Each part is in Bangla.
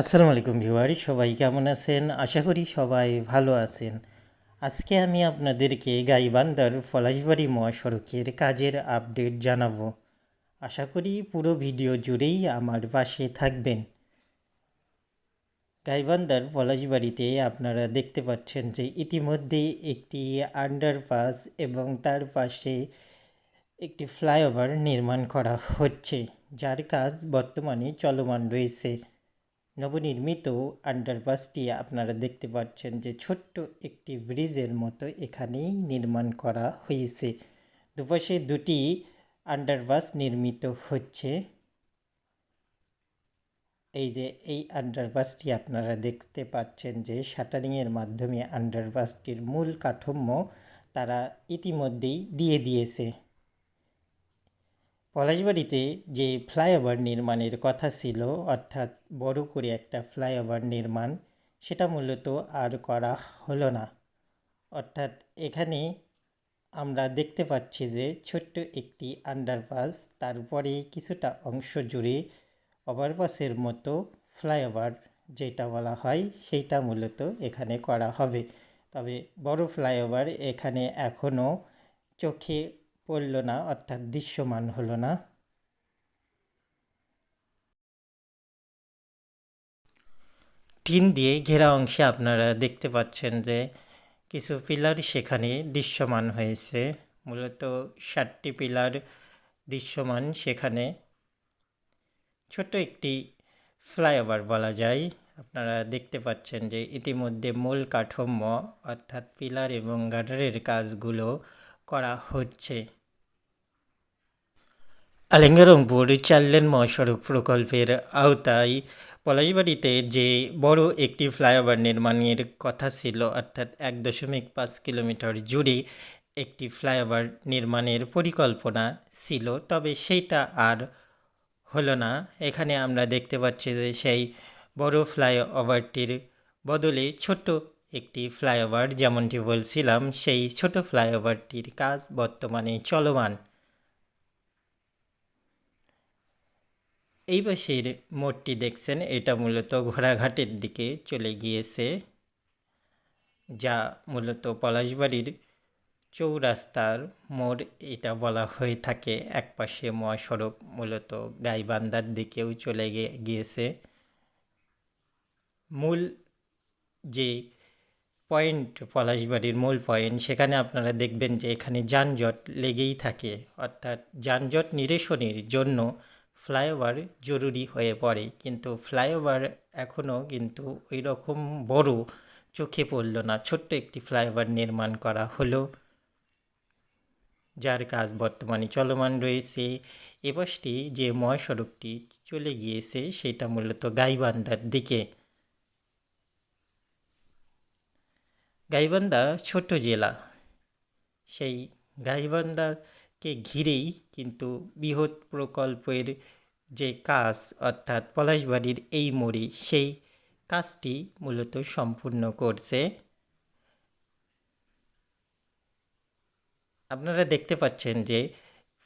আসসালামু আলাইকুম ভিউয়ার সবাই কেমন আছেন? আশা করি সবাই ভালো আছেন। আজকে আমি আপনাদেরকে গাইবান্ধার পলাশবাড়ি মহাসড়কের কাজের আপডেট জানাব। আশা করি পুরো ভিডিও জুড়েই আমার পাশে থাকবেন। গাইবান্ধার পলাশবাড়িতে আপনারা দেখতে পাচ্ছেন যে ইতিমধ্যে একটি আন্ডারপাস এবং তার পাশে একটি ফ্লাইওভার নির্মাণ করা হচ্ছে, যার কাজ বর্তমানে চলমান রয়েছে। নবনির্মিত আন্ডারপাসটি আপনারা দেখতে পাচ্ছেন যে ছোট্ট একটি ব্রিজের মতো এখানেই নির্মাণ করা হয়েছে। দুপাশে দুটি আন্ডারপাস নির্মিত হচ্ছে। এই যে, এই আন্ডারপাসটি আপনারা দেখতে পাচ্ছেন যে শাটারিংয়ের মাধ্যমে আন্ডারপাসটির মূল কাঠামো তারা ইতিমধ্যেই দিয়ে দিয়েছে। পলাশবাড়িতে যে ফ্লাইওভার নির্মাণের কথা ছিল, অর্থাৎ বড় করে একটা ফ্লাইওভার নির্মাণ, সেটা মূলত আর করা হলো না। অর্থাৎ এখানে আমরা দেখতে পাচ্ছি যে ছোট্ট একটি আন্ডারপাস তারপরে কিছুটা অংশ জুড়ে ওভারপাসের মতো ফ্লাইওভার যেটা বলা হয়, সেইটা মূলত এখানে করা হবে। তবে বড় ফ্লাইওভার এখানে এখনও চোখে পড়ল না, অর্থাৎ দৃশ্যমান হলো না। টিন দিয়ে ঘেরা অংশে আপনারা দেখতে পাচ্ছেন যে কিছু পিলার সেখানে দৃশ্যমান হয়েছে। মূলত ষাটটি পিলার দৃশ্যমান সেখানে। ছোট একটি ফ্লাইওভার বলা যায়। আপনারা দেখতে পাচ্ছেন যে ইতিমধ্যে মূল কাঠামো, অর্থাৎ পিলার এবং গার্ডারের কাজগুলো করা হচ্ছে। আলিঙ্গারংপুর চারলেন মহাসড়ক প্রকল্পের আওতায় পলাশবাড়িতে যে বড় একটি ফ্লাইওভার নির্মাণের কথা ছিল অর্থাৎ এক দশমিক পাঁচ কিলোমিটার জুড়ে একটি ফ্লাইওভার নির্মাণের পরিকল্পনা ছিল তবে সেইটা আর হলো না এখানে আমরা দেখতে পাচ্ছি যে সেই বড় ফ্লাইওভারটির বদলে ছোট একটি ফ্লাইওভার যেমনটি বলছিলাম সেই ছোট ফ্লাইওভারটির কাজ বর্তমানে চলমান এই পাশের মোড়টি দেখছেন, এটা মূলত ঘোড়াঘাটের দিকে চলে গিয়েছে, যা মূলত পলাশবাড়ির চৌরাস্তার মোড়, এটা বলা হয়ে থাকে। এক পাশে মহাসড়ক মূলত গাইবান্ধার দিকেও চলে গিয়েছে। মূল যে পয়েন্ট, পলাশবাড়ির মূল পয়েন্ট, সেখানে আপনারা দেখবেন যে এখানে যানজট লেগেই থাকে। অর্থাৎ যানজট নিরসনের জন্য ফ্লাইওভার জরুরি হয়ে পড়ে। কিন্তু ফ্লাইওভার এখনও কিন্তু ওই রকম বড় চোখে পড়ল না। ছোট্ট একটি ফ্লাইওভার নির্মাণ করা হলো, যার কাজ বর্তমানে চলমান রয়েছে। এপাশটি যে মহাসড়কটি চলে গিয়েছে, সেটা মূলত গাইবান্ধার দিকে। গাইবান্ধা ছোট জেলা। সেই গাইবান্ধাকে ঘিরেই কিন্তু বৃহৎ প্রকল্পের যে কাজ অর্থাৎ পলাশবাড়ির এই মোড়ে, সেই কাজটি মূলত সম্পূর্ণ করছে। আপনারা দেখতে পাচ্ছেন যে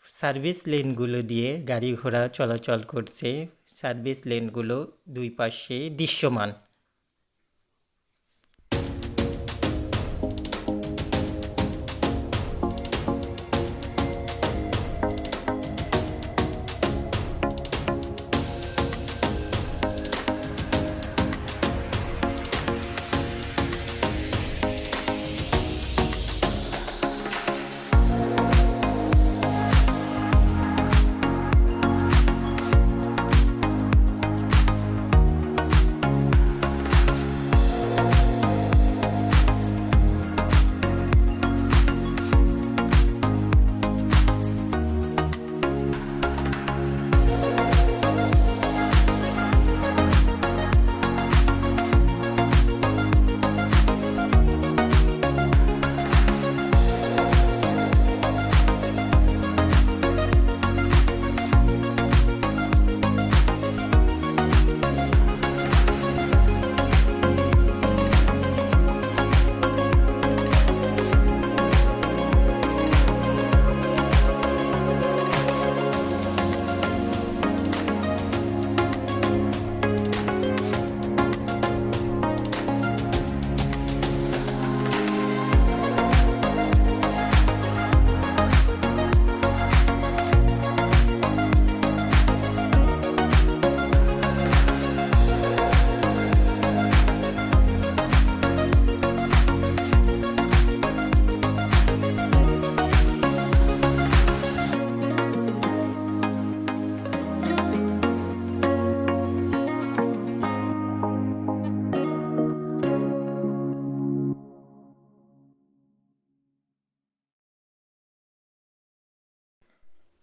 সার্ভিস লেনগুলো দিয়ে গাড়ি ঘোড়া চলাচল করছে। সার্ভিস লেনগুলো দুই পাশে দৃশ্যমান।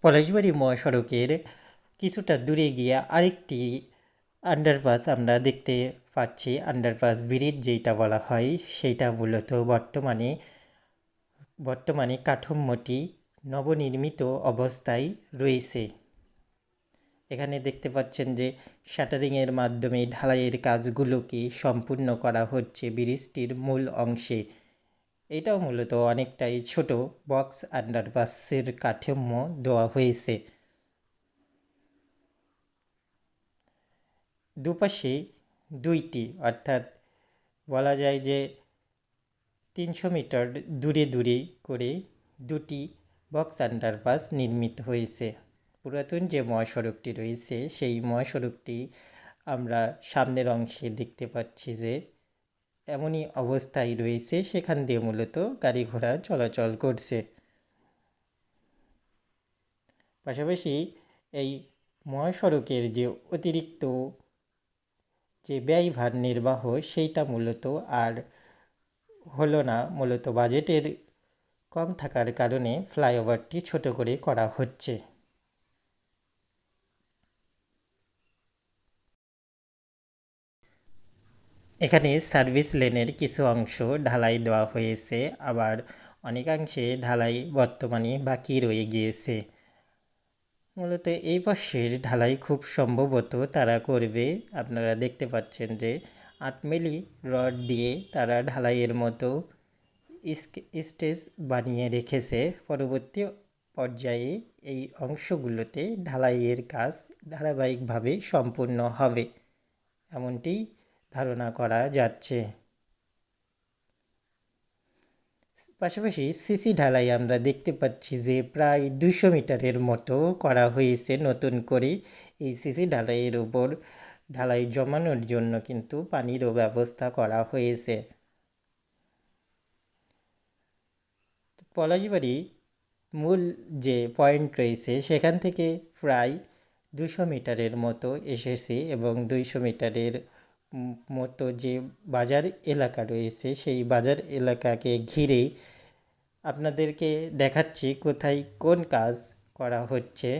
পলাশবাড়ি মহাসড়কের কিছুটা দূরে গিয়ে আরেকটি আন্ডারপাস আমরা দেখতে পাচ্ছি। আন্ডারপাস ব্রিজ যেটা বলা হয়, সেইটা মূলত বর্তমানে বর্তমানে কাঠামোটি নবনির্মিত অবস্থায় রয়েছে। এখানে দেখতে পাচ্ছেন যে শাটারিংয়ের মাধ্যমে ঢালাইয়ের কাজগুলোকে সম্পূর্ণ করা হচ্ছে। ব্রিজটির মূল অংশে এটাও মূলত অনেকটাই ছোট বক্স আন্ডারপাসের কাঠামো দেওয়া হয়েছে। দুপাশে দুইটি, অর্থাৎ বলা যায় যে তিনশো মিটার দূরে দূরে করে দুটি বক্স আন্ডারপাস নির্মিত হয়েছে। পুরাতন যে মহাসড়কটি রয়েছে, সেই মহাসড়কটি আমরা সামনের অংশে দেখতে পাচ্ছি যে এমনই অবস্থায় রয়েছে সেখান দিয়ে মূলত গাড়ি ঘোড়া চলাচল করছে। পাশাপাশি এই মহাসড়কের যে অতিরিক্ত যে ব্যয়ভার নির্বাহ, সেইটা মূলত আর হলো না। মূলত বাজেটের কম থাকার কারণে ফ্লাইওভারটি ছোট করে করা হচ্ছে। এখানে সার্ভিস লেনের কিছু অংশ ঢালাই দেওয়া হয়েছে, আবার অনেকাংশে ঢালাই বর্তমানে বাকি রয়ে গিয়েছে। মূলত এই পাশের ঢালাই খুব সম্ভবত তারা করবে, আপনারা দেখতে পাচ্ছেন যে আট মিলি রড দিয়ে তারা ঢালাইয়ের মতো স্টেজ বানিয়ে রেখেছে। পরবর্তী পর্যায়ে এই অংশগুলোতে ঢালাইয়ের কাজ ধারাবাহিকভাবে সম্পূর্ণ হবে, এমনটি ধারণা করা যাচ্ছে। পাশাপাশি সিসি ঢালাই আমরা দেখতে পাচ্ছি যে প্রায় দুশো মিটারের মতো করা হয়েছে নতুন করে। এই সিসি ঢালাইয়ের উপর ঢালাই জমানোর জন্য কিন্তু পানিরও ব্যবস্থা করা হয়েছে। পলাশবাড়ি মূল যে পয়েন্ট রয়েছে, সেখান থেকে প্রায় দুশো মিটারের মতো এসেছে এবং দুইশো মিটারের মতো যে বাজার এলাকা রয়েছে, সেই বাজার এলাকাকে ঘিরে আপনাদেরকে দেখাচ্ছি কোথায় কোন কাজ করা হচ্ছে।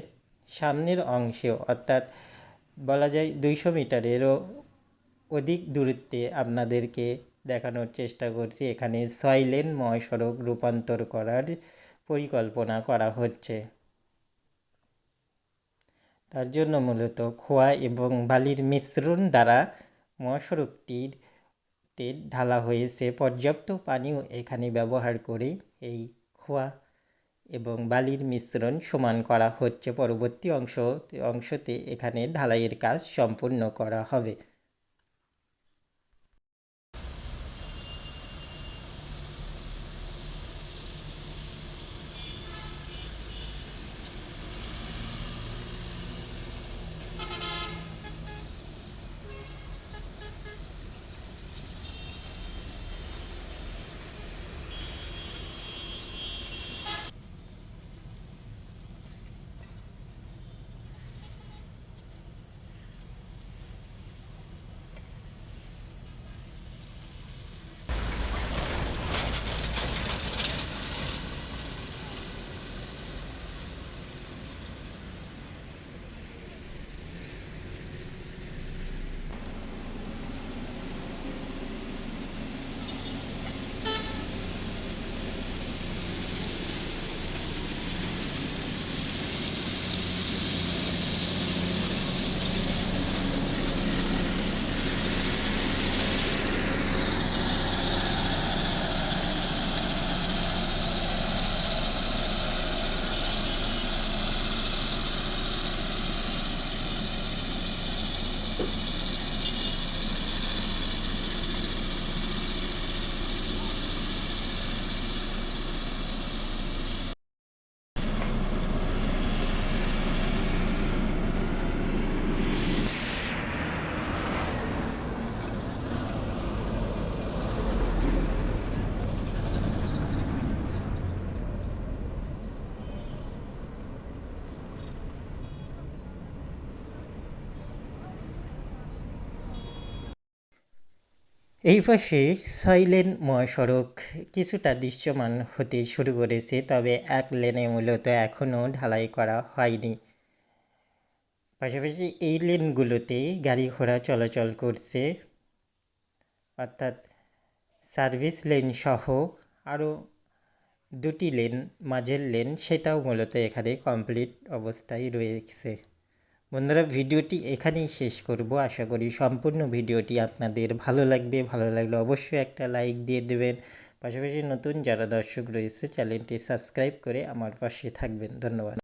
সামনের অংশে, অর্থাৎ বলা যায় দুইশো মিটারেরও অধিক দূরত্বে আপনাদেরকে দেখানোর চেষ্টা করছি। এখানে ছয় লেন মহাসড়ক রূপান্তর করার পরিকল্পনা করা হচ্ছে। তার জন্য মূলত খোয়া এবং বালির মিশ্রণ দ্বারা মহাসড়কটির তে ঢালা হয়েছে। পর্যাপ্ত পানিও এখানে ব্যবহার করে এই খোয়া এবং বালির মিশ্রণ সমান করা হচ্ছে। পরবর্তী অংশ, অংশতে এখানে ঢালাইয়ের কাজ সম্পূর্ণ করা হবে। এই পাশে ছয় মহাসড়ক কিছুটা দৃশ্যমান হতে শুরু করেছে, তবে এক লেনে মূলত এখনও ঢালাই করা হয়নি। পাশাপাশি এই লেনগুলোতে গাড়ি ঘোড়া চলাচল করছে, অর্থাৎ সার্ভিস লেন সহ আরও দুটি লেন, মাঝের লেন, সেটাও মূলত এখানে কমপ্লিট অবস্থায় রয়েছে। বন্ধুরা, ভিডিওটি এখানেই শেষ করব। আশা করি সম্পূর্ণ ভিডিওটি আপনাদের ভালো লাগবে। ভালো লাগলে অবশ্যই একটা লাইক দিয়ে দেবেন। পাশাপাশি নতুন যারা দর্শক রয়েছে, চ্যানেলটি সাবস্ক্রাইব করে আমার পাশে থাকবেন। ধন্যবাদ।